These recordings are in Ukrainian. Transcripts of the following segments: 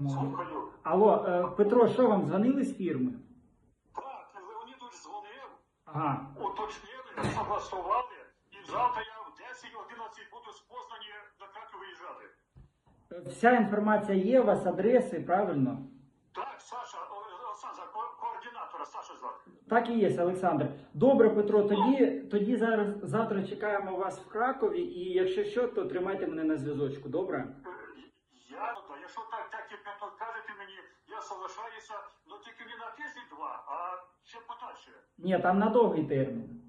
Слухаю. Алло, е, Петро, що вам дзвонили з фірми? Так, Леонідович дзвонив, Ага. уточнили, согласували, і завтра я в 10-11 буду з Познані на Краків виїжджати. Е, Вся інформація є, у вас адреси, правильно? Так, Саша, о, Олександр, ко- координатора, Саша звати. Так і є, Олександр. Добре, Петро, тоді, тоді зараз завтра чекаємо вас в Кракові, і якщо що, то тримайте мене на зв'язочку, добре? Е, Я, ну, якщо так, так як ви кажете мені, я соглашаюся, ну тільки не на тиждень-два, а ще подальше. Ні, там на довгий термін.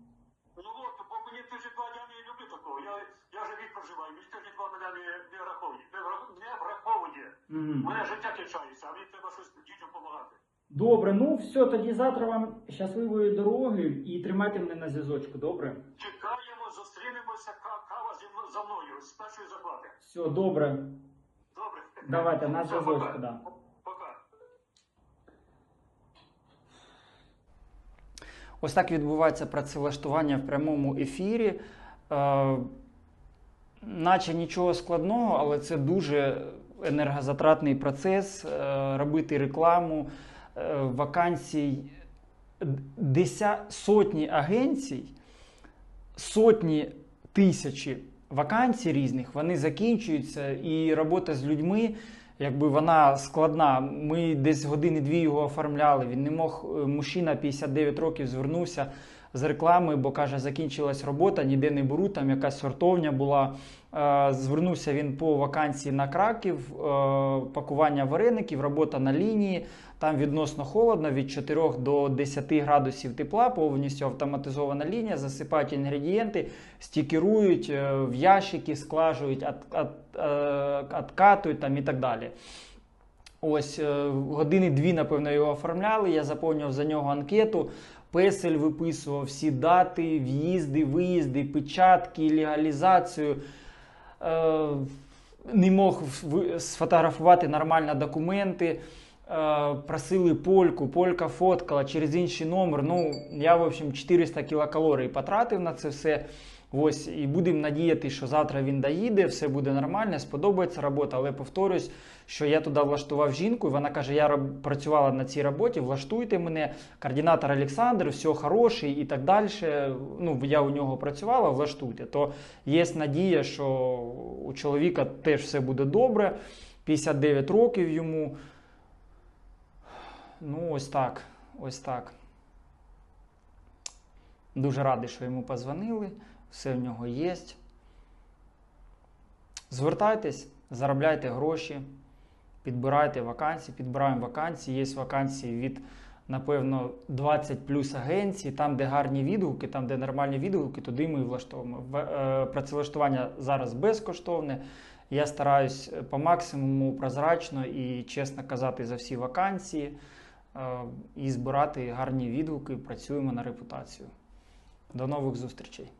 Ну от, бо мені тиждень два я не люблю такого. Я, я вже рік проживаю, мені тиждень два мене не, не враховує. Не, не враховує. У мене життя кінчається, а мені треба щось дітям допомагати. Добре, ну все, тоді завтра вам щасливої дороги і тримайте мене на зв'язочку, добре? Чекаємо, зустрінемося, ка- кава зі мною за мною з першої зарплати. Все, добре. Добре. Давайте на Все, зв'язочку, пока. да. Пока. Ось так відбувається працевлаштування в прямому ефірі. Е, наче нічого складного, але це дуже енергозатратний процес. Е, робити рекламу е, вакансій деся, сотні агенцій, сотні тисячі вакансій різних, вони закінчуються, і робота з людьми. Якби вона складна, ми десь години-дві його оформляли. Він не мог, е, мужчина 59 років звернувся з реклами, бо каже, закінчилась робота, ніде не беру, там якась сортовня була. Е, Звернувся він по вакансії на Краків, е, пакування вареників, робота на лінії. Там відносно холодно, від 4 до 10 градусів тепла, повністю автоматизована лінія, засипають інгредієнти, стікерують е, в ящики, склажують, от, от, откатують там і так далі. Ось е, години дві, напевно, його оформляли. Я заповнював за нього анкету. Песель виписував всі дати, в'їзди, виїзди, печатки, легалізацію. Е, Не мог сфотографувати нормально документи. Е, Просили польку, полька фоткала через інший номер. Ну, я, в общем, 400 кілокалорій потратив на це все. Ось, і будемо надіяти, що завтра він доїде, все буде нормально, сподобається робота. Але повторюсь, що я туди влаштував жінку, і вона каже: я працювала на цій роботі, влаштуйте мене, координатор Олександр, все хороший і так далі. Ну, я у нього працювала, влаштуйте. То є надія, що у чоловіка теж все буде добре. 59 років йому. Ну, ось так. Ось так. Дуже радий, що йому позвонили. Все в нього є. Звертайтесь, заробляйте гроші, підбирайте вакансії, підбираємо вакансії. Є вакансії від, напевно, 20 плюс агенцій, там, де гарні відгуки, там, де нормальні відгуки, туди ми влаштовуємо. Е, Працевлаштування зараз безкоштовне. Я стараюсь по максимуму прозрачно і чесно казати за всі вакансії е, і збирати гарні відгуки. Працюємо на репутацію. До нових зустрічей!